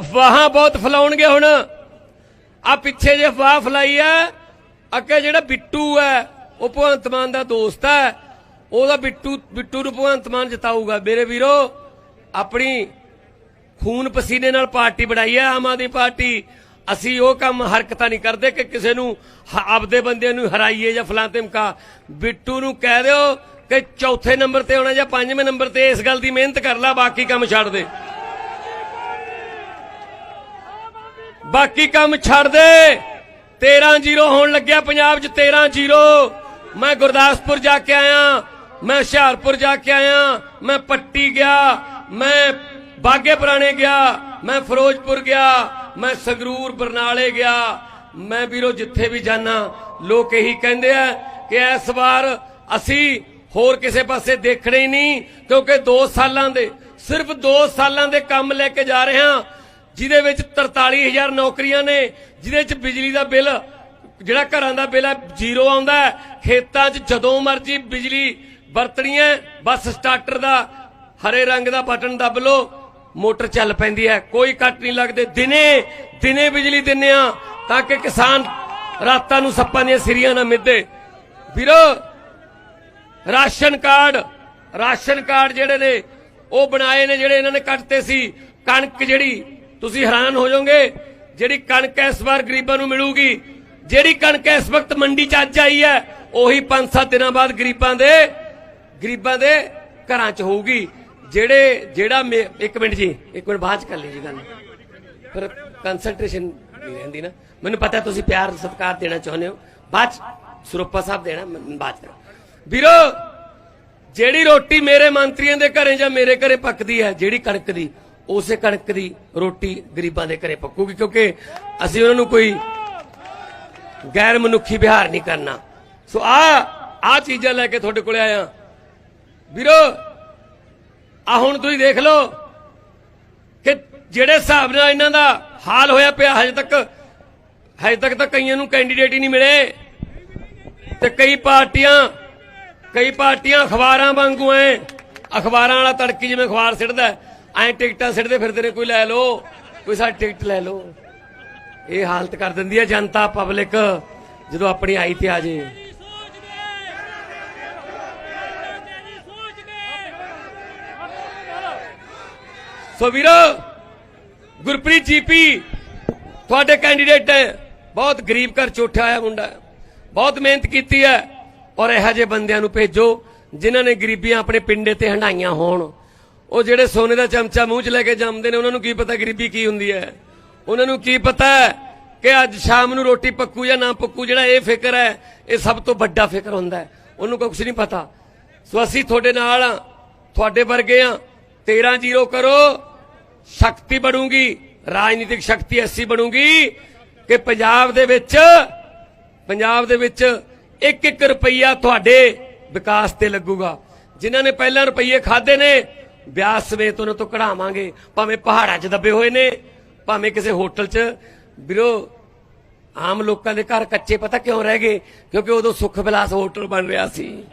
ਅਫਵਾਹਾਂ ਬਹੁਤ ਫਲਾਉਣਗੇ ਹੁਣ। ਆ ਪਿੱਛੇ ਜੇ ਅਫਵਾਹ ਫਲਾਈ ਹੈ ਅੱਗੇ ਜਿਹੜਾ ਬਿੱਟੂ ਹੈ ਉਹ ਭਗਵੰਤ ਮਾਨ ਦਾ ਦੋਸਤ ਹੈ ਉਹਦਾ ਬਿੱਟੂ ਬਿੱਟੂ ਨੂੰ ਭਗਵੰਤ ਮਾਨ ਜਿਤਾਊਗਾ। ਮੇਰੇ ਵੀਰੋ, ਆਪਣੀ ਖੂਨ ਪਸੀਨੇ ਨਾਲ ਪਾਰਟੀ ਬਣਾਈ ਹੈ ਆਮ ਆਦਮੀ ਪਾਰਟੀ। ਅਸੀਂ ਉਹ ਕੰਮ ਹਰਕਤਾਂ ਨਹੀਂ ਕਰਦੇ ਕਿ ਕਿਸੇ ਨੂੰ ਆਪਦੇ ਬੰਦੇ ਨੂੰ ਹਰਾਈਏ ਜਾਂ ਫਲਾਂ ਧਮਕਾ ਬਿੱਟੂ ਨੂੰ ਕਹਿ ਦਿਓ ਕਿ ਚੌਥੇ ਨੰਬਰ ਤੇ ਆਉਣਾ ਜਾਂ ਪੰਜਵੇਂ ਨੰਬਰ ਤੇ ਇਸ ਗੱਲ ਦੀ ਮਿਹਨਤ ਕਰ ਲੈ, ਬਾਕੀ ਕੰਮ ਛੱਡ ਦੇ। ਬਾਕੀ ਕੰਮ ਛੱਡ ਦੇ। 13-0 ਹੋਣ ਲੱਗਿਆ ਪੰਜਾਬ 'ਚ 13-0 ਮੈਂ ਗੁਰਦਾਸਪੁਰ ਜਾ ਕੇ ਆਇਆ, ਮੈਂ ਹੁਸ਼ਿਆਰਪੁਰ ਜਾ ਕੇ ਆਇਆ, ਮੈਂ ਪੱਟੀ ਗਿਆ, ਮੈਂ ਬਾਗੇ ਪੁਰਾਣੇ ਗਿਆ, ਮੈਂ ਫਿਰੋਜ਼ਪੁਰ ਗਿਆ, ਮੈਂ ਸੰਗਰੂਰ, ਬਰਨਾਲੇ ਗਿਆ। ਮੈਂ ਵੀਰੋ ਜਿੱਥੇ ਵੀ ਜਾਣਾ ਲੋਕ ਇਹੀ ਕਹਿੰਦੇ ਆ ਕਿ ਇਸ ਵਾਰ ਅਸੀਂ ਹੋਰ ਕਿਸੇ ਪਾਸੇ ਦੇਖਣੇ ਹੀ ਨਹੀਂ, ਕਿਉਂਕਿ 2 ਸਾਲਾਂ ਦੇ, ਸਿਰਫ 2 ਸਾਲਾਂ ਦੇ ਕੰਮ ਲੈ ਕੇ ਜਾ ਰਹੇ ਹਾਂ। ਜਿਹਦੇ ਵਿੱਚ 43000 ਨੌਕਰੀਆਂ ਨੇ, ਜਿਹਦੇ ਵਿੱਚ ਬਿਜਲੀ ਦਾ ਬਿੱਲ, ਜਿਹੜਾ ਘਰਾਂ ਦਾ ਬਿੱਲ ਹੈ, ਜ਼ੀਰੋ ਆਉਂਦਾ ਹੈ। ਖੇਤਾਂ 'ਚ ਜਦੋਂ ਮਰਜ਼ੀ ਬਿਜਲੀ ਵਰਤਣੀ ਹੈ, ਬਸ ਸਟਾਰਟਰ ਦਾ ਹਰੇ ਰੰਗ ਦਾ ਬਟਨ ਦੱਬ ਲੋ ਮੋਟਰ ਚੱਲ ਪੈਂਦੀ ਹੈ। ਕੋਈ ਕੱਟ ਨਹੀਂ ਲੱਗਦੇ। ਦਿਨੇ ਦਿਨੇ ਬਿਜਲੀ ਦਿੰਨੇ ਆ, ਤਾਂ ਕਿ ਕਿਸਾਨ ਰਾਤਾਂ ਨੂੰ ਸੱਪਾਂ ਦੀਆਂ ਸਿਰੀਆਂ ਨਾ ਮਿੱਦੇ ਵੀਰੋ, ਰਾਸ਼ਨ ਕਾਰਡ ਰਾਸ਼ਨ ਕਾਰਡ ਜਿਹੜੇ ਨੇ, ਉਹ ਬਣਾਏ ਨੇ, ਜਿਹੜੇ ਇਹਨਾਂ ਨੇ ਕੱਟਤੇ ਸੀ। ਕਣਕ ਜਿਹੜੀ ਤੁਸੀਂ ਹੈਰਾਨ ਹੋ ਜਾਓਗੇ, ਜਿਹੜੀ ਕਣਕ ਇਸ ਵਾਰ ਗਰੀਬਾਂ ਨੂੰ ਮਿਲੂਗੀ, ਜਿਹੜੀ ਕਣਕ ਇਸ ਵਕਤ ਮੰਡੀ 'ਚ ਅੱਜ ਆਈ ਹੈ, ਉਹੀ 5-7 ਦਿਨਾਂ ਬਾਅਦ ਗਰੀਬਾਂ ਦੇ ਗਰੀਬਾਂ ਦੇ ਘਰਾਂ 'ਚ ਹੋਊਗੀ। ਜਿਹੜੇ, ਜਿਹੜਾ ਇੱਕ ਮਿੰਟ ਜੀ, ਇੱਕ ਮਿੰਟ ਬਾਅਦ 'ਚ ਕਰ ਲਈ ਜੀ ਗੱਲ। ਫਿਰ ਕਨਸੈਂਟਰੇਸ਼ਨ ਰਹਿੰਦੀ ਨਾ। ਮੈਨੂੰ ਪਤਾ ਤੁਸੀਂ ਪਿਆਰ, ਸਤਿਕਾਰ ਦੇਣਾ ਚਾਹੁੰਦੇ ਹੋ। ਬਾਅਦ 'ਚ ਸਰੂਪਾ ਸਾਹਿਬ ਦੇਣਾ ਬਾਅਦ 'ਚ ਵੀਰੋ, ਜਿਹੜੀ ਰੋਟੀ ਮੇਰੇ ਮੰਤਰੀਆਂ ਦੇ ਘਰੇ ਜਾਂ ਮੇਰੇ ਘਰੇ ਪੱਕਦੀ ਹੈ, ਜਿਹੜੀ ਕਣਕ ਦੀ ਉਸੇ ਕਣਕ ਦੀ ਰੋਟੀ ਗਰੀਬਾਂ ਦੇ ਘਰੇ ਪੱਕੂਗੀ, ਕਿਉਂਕਿ ਅਸੀਂ ਉਹਨਾਂ ਨੂੰ ਕੋਈ ਗੈਰ ਮਨੁੱਖੀ ਵਿਹਾਰ ਨਹੀਂ ਕਰਨਾ। ਸੋ ਆ ਆ ਚੀਜ਼ਾਂ ਲੈ ਕੇ ਤੁਹਾਡੇ ਕੋਲੇ ਆਇਆ। ਵੀਰੋ, ਆ ਹੁਣ ਤੁਸੀਂ ਦੇਖ ਲਓ ਕਿ ਜਿਹੜੇ ਹਿਸਾਬ ਨਾਲ ਇਹਨਾਂ ਦਾ ਹਾਲ ਹੋਇਆ ਪਿਆ, ਹਜੇ ਤੱਕ ਹਜੇ ਤੱਕ ਤਾਂ ਕਈਆਂ ਨੂੰ ਕੈਂਡੀਡੇਟ ਹੀ ਨਹੀਂ ਮਿਲੇ। ਤੇ ਕਈ ਪਾਰਟੀਆਂ ਕਈ ਪਾਰਟੀਆਂ ਅਖਬਾਰਾਂ ਵਾਂਗੂ ਐ। ਅਖਬਾਰਾਂ ਵਾਲਾ ਤੜਕੀ ਜਿਵੇਂ ਅਖਬਾਰ ਸਿੱਟਦਾ ਐ ਟਿਕਟਾਂ ਸਿੱਟਦੇ ਫਿਰਦੇ ਨੇ, ਕੋਈ ਲੈ ਲਓ, ਕੋਈ ਸਾਡੀ ਟਿਕਟ ਲੈ ਲਓ। ਇਹ ਹਾਲਤ ਕਰ ਦਿੰਦੀ ਹੈ ਜਨਤਾ ਪਬਲਿਕ, ਜਦੋਂ ਆਪਣੀ ਆਈ ਤੇ ਆ ਜੇ। ਸੋ ਵੀਰੋ, ਗੁਰਪ੍ਰੀਤ ਜੀਪੀ ਤੁਹਾਡੇ ਕੈਂਡੀਡੇਟ ਹੈ ਬਹੁਤ ਗਰੀਬ ਘਰ ਚੋਠਾ ਆਇਆ ਮੁੰਡਾ। ਬਹੁਤ ਮਿਹਨਤ ਕੀਤੀ ਹੈ ਔਰ ਇਹੋ ਜਿਹੇ ਬੰਦਿਆਂ ਨੂੰ ਭੇਜੋ, ਜਿਨ੍ਹਾਂ ਨੇ ਗਰੀਬੀਆਂ ਆਪਣੇ ਪਿੰਡੇ ਤੇ ਹੰਡਾਈਆਂ ਹੋਣ। ਉਹ ਜਿਹੜੇ ਸੋਨੇ ਦਾ ਚਮਚਾ ਮੂੰਹ 'ਚ ਲੈ ਕੇ ਜੰਮਦੇ ਨੇ, ਉਹਨਾਂ ਨੂੰ ਕੀ ਪਤਾ ਗਰੀਬੀ ਕੀ ਹੁੰਦੀ ਹੈ? ਉਹਨਾਂ ਨੂੰ ਕੀ ਪਤਾ ਕਿ ਅੱਜ ਸ਼ਾਮ ਨੂੰ ਰੋਟੀ ਪੱਕੂ ਜਾਂ ਨਾ ਪੱਕੂ, ਜਿਹੜਾ ਇਹ ਫਿਕਰ ਹੈ, ਇਹ ਸਭ ਤੋਂ ਵੱਡਾ ਫਿਕਰ ਹੁੰਦਾ ਹੈ। ਉਹਨੂੰ ਕੁਝ ਨਹੀਂ ਪਤਾ। ਸੋ ਅਸੀਂ ਤੁਹਾਡੇ ਨਾਲ ਹਾਂ, ਤੁਹਾਡੇ ਵਰਗੇ ਆ 13 ਜ਼ੀਰੋ ਕਰੋ, ਸ਼ਕਤੀ ਬਣੂਗੀ, ਰਾਜਨੀਤਿਕ ਸ਼ਕਤੀ ਐਸੀ ਬਣੂਗੀ ਕਿ ਪੰਜਾਬ ਦੇ ਵਿੱਚ, ਪੰਜਾਬ ਦੇ ਵਿੱਚ ਇੱਕ ਇੱਕ ਰੁਪਈਆ ਤੁਹਾਡੇ ਵਿਕਾਸ ਤੇ ਲੱਗੂਗਾ। ਜਿਨ੍ਹਾਂ ਨੇ ਪਹਿਲਾਂ ਰੁਪਈਏ ਖਾਦੇ ਨੇ ਵਿਆਸ ਸਮੇਤ ਉਹਨਾਂ ਤੋਂ ਕਢਾਵਾਂਗੇ। ਭਾਵੇਂ ਪਹਾੜਾਂ 'ਚ ਦੱਬੇ ਹੋਏ ਨੇ, ਭਾਵੇਂ ਕਿਸੇ ਹੋਟਲ 'ਚ। ਵੀਰੋ, ਆਮ ਲੋਕਾਂ ਦੇ ਘਰ ਕੱਚੇ ਪਤਾ ਕਿਉਂ ਰਹਿ ਗਏ? ਕਿਉਂਕਿ ਉਦੋਂ ਸੁੱਖ ਵਿਲਾਸ ਹੋਟਲ ਬਣ ਰਿਹਾ ਸੀ।